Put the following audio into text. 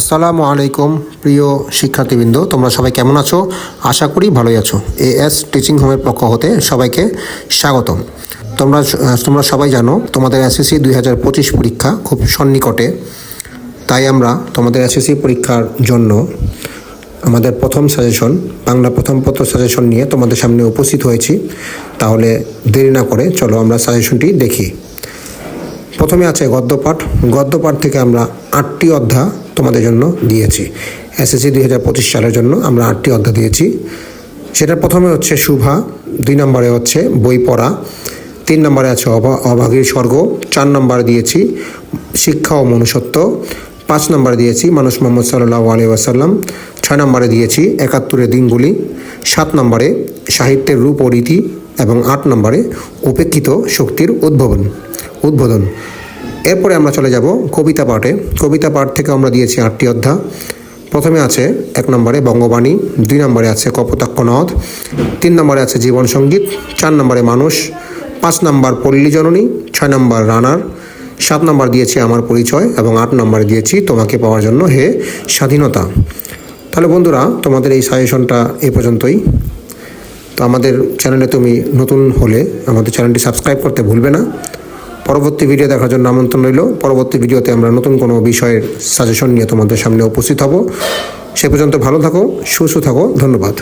আসসালামু আলাইকুম, প্রিয় শিক্ষার্থীবৃন্দ, তোমরা সবাই কেমন আছো? আশা করি ভালোই আছো। এ এস টিচিং হোমের পক্ষ হতে সবাইকে স্বাগতম। তোমরা তোমরা সবাই জানো, তোমাদের এসএসসি দুই হাজার পঁচিশ পরীক্ষা খুব সন্নিকটে। তাই আমরা তোমাদের এসএসসি পরীক্ষার জন্য আমাদের প্রথম সাজেশন বাংলা প্রথম পত্র সাজেশন নিয়ে তোমাদের সামনে উপস্থিত হয়েছি। তাহলে দেরি না করে চলো আমরা সাজেশনটি দেখি। প্রথমে আছে গদ্যপাঠ। গদ্যপাঠ থেকে আমরা আটটি অধ্যায় তোমাদের জন্য দিয়েছি। এসএসসি দুই হাজার পঁচিশ সালের জন্য আমরা আটটি অধ্যায় দিয়েছি। সেটার প্রথমে হচ্ছে শুভা, দুই নম্বরে হচ্ছে বই পড়া, তিন নম্বরে আছে অভাগীর স্বর্গ, চার নম্বরে দিয়েছি শিক্ষা ও মনুষ্যত্ব, পাঁচ নম্বরে দিয়েছি মানুষ মোহাম্মদ সাল্লাহ আলী আসাল্লাম ছয় নম্বরে দিয়েছি একাত্তরের দিনগুলি, সাত নম্বরে সাহিত্যের রূপ ও রীতি, এবং আট নম্বরে উপেক্ষিত শক্তির উদ্ভাবন উদ্বোধন। এরপরে আমরা চলে যাব কবিতা পাঠে। কবিতা পাঠ থেকে আমরা দিয়েছি আটটি অধ্যায়। প্রথমে আছে এক নম্বরে বঙ্গবাণী, দুই নম্বরে আছে কপোতাক্ষ নদ, তিন নম্বরে আছে জীবন সংগীত, চার নম্বরে মানুষ, পাঁচ নম্বর পল্লী জননী, ছয় নম্বর রানার, সাত নম্বর দিয়েছি আমার পরিচয় এবং আট নম্বরে দিয়েছি তোমাকে পাওয়ার জন্য হে স্বাধীনতা। তাহলে বন্ধুরা, তোমাদের এই সাজেশনটা এ পর্যন্তই। তো আমাদের চ্যানেলে তুমি নতুন হলে আমাদের চ্যানেলটি সাবস্ক্রাইব করতে ভুলবে না। পরবর্তী ভিডিও দেখার জন্য আমন্ত্রণ রইল। পরবর্তী ভিডিওতে আমরা নতুন কোনো বিষয়ের সাজেশন নিয়ে তোমাদের সামনে উপস্থিত হব। সে পর্যন্ত ভালো থাকো, সুস্থ থাকো, ধন্যবাদ।